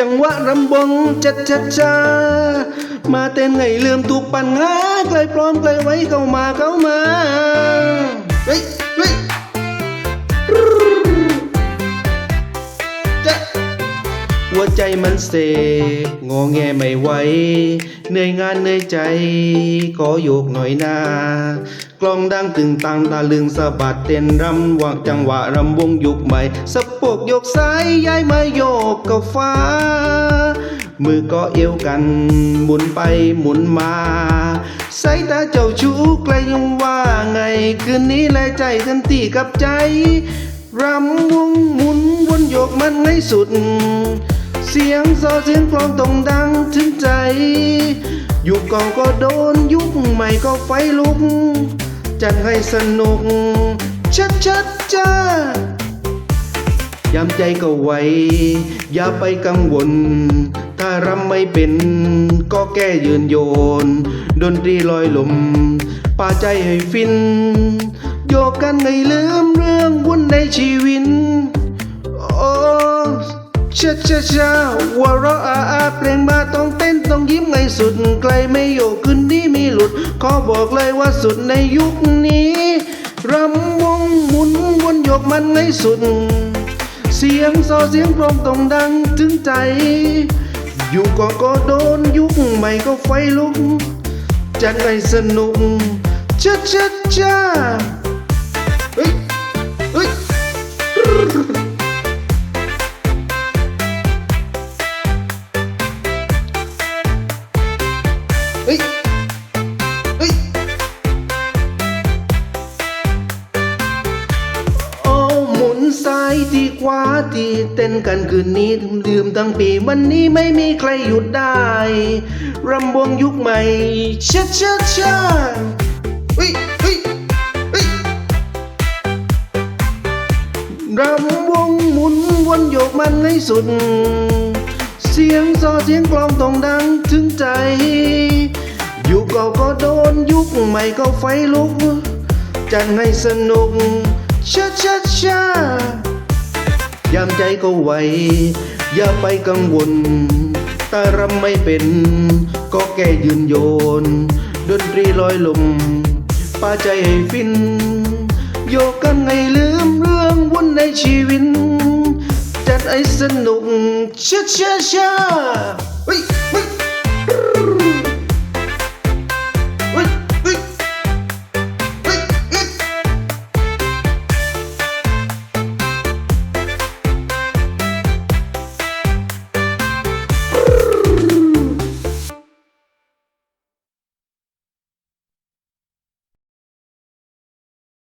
จังหวะรำบงจัดจัดจามาเต้นไงลืมทุกปัญหาใกล้พร้อมใกล้ไว้เข้ามาเข้ามาเฮ้ยเฮ้ย ใจมันเสกงอแงไม่ไหวเหนื่อยงานเหนื่อยใจ ขอโยกหน่อยนากลองดังตึงตังตาลึงสะบัดเต้นรำวังจังหวะรำวงยุคใหม่สะโพกยกซ้ายย้ายมาโยกกับฟ้า มือก็เอวกันหมุนไปหมุนมาสายตาเจ้าชู้ใกล้ยังว่าไง คืนนี้แลใจกันตีกับใจรำวงหมุนวนโยกมันให้สุด เสียงซอเสียงกลองต้องดังถึงใจ ยุคเก่าก็โดนยุคใหม่ก็ไฟลุก จัดให้สนุก ชัดชัดๆจ้าย้ำใจก็ไว้ อย่าไปกังวล ถ้ารำไม่เป็น ก็แก้ยืนโยน ดนตรีลอยลมป่าใจให้ฟิน โยกกันไม่ลืมเรื่องวุ่นในชีวิต ชาชาชาว่าเราอาอาเพลงมาต้องเต้นต้องยิ้มไงสุดไกลไม่โยกขึ้นนี้มีหลุด ขอบอกเลยว่าสุดในยุคนี้รำวงหมุนวนโยกมันไงสุด เสียงซอเสียงกลองต้องดังถึงใจ อยู่ก็ก็โดนยุคใหม่ก็ไฟลุก จัดให้สนุกช้าช้าช้าเฮ้ย ซ้ายทีขวาทีเต้นกันคืนนี้ดื่มทั้งปีวันนี้ไม่มีใครหยุดได้รำวงยุคใหม่ชาชาชาเฮ้ยเฮ้ยเฮ้ยรำวงหมุนวนโยกมันให้สุด เสียงซอเสียงกลองต้องดังถึงใจ ยุคเก่าก็โดนยุคใหม่ก็ไฟลุกจัดให้สนุกชาชาชา ยามใจก็ไวอย่าไปกังวลตารำไม่เป็น ก็แก่ยืนโยน ดนตรีลอยลมป้าใจให้ฟิน โยกกันไงลืมเรื่องวุ่นในชีวิต จัดไอ้สนุกชาชาชาเฮ้ยเฮ้ย